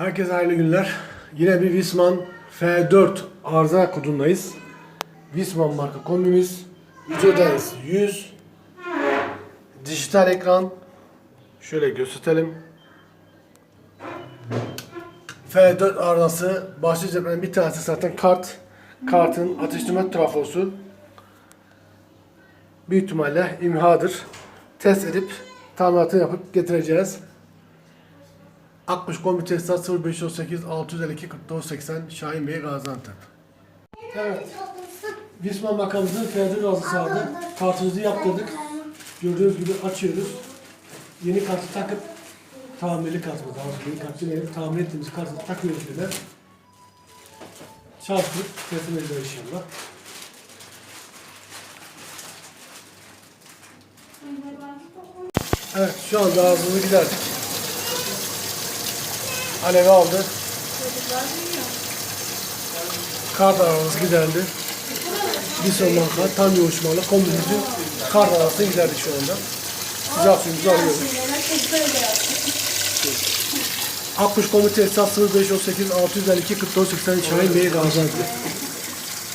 Herkese hayırlı günler. Yine bir Wisman F4 arıza kodundayız. Wisman marka kombimiz. Videodayız 100. Dijital ekran. Şöyle gösterelim. F4 arızası başlıca bir tanesi zaten kart. Kartın ateşleme trafosu. Büyük ihtimalle imhadır. Test edip tamiratını yapıp getireceğiz. 60 kombi tesisat 0538 652 49 80 Şahin Bey Gaziantep. Evet. Wisman makamımızın F4 arızası vardı. Kartımızı yaptırdık. Gördüğünüz gibi açıyoruz. Yeni kartı takıp tamirli kartımız daha yeni kartı verip tamir ettiğimiz kartı takıyoruz böyle. Çalıştırıp teslim edeceğiz inşallah. Evet şu anda ağzını giderdik. Alevi aldı. Kart aramız giderdi. Bir son marka tam yoğuşmalı kombinimizin kart arasını giderdik şu anda. Sıcak suyumuzu alıyoruz. 60 komite esas 0518 652 44 80 Şahin.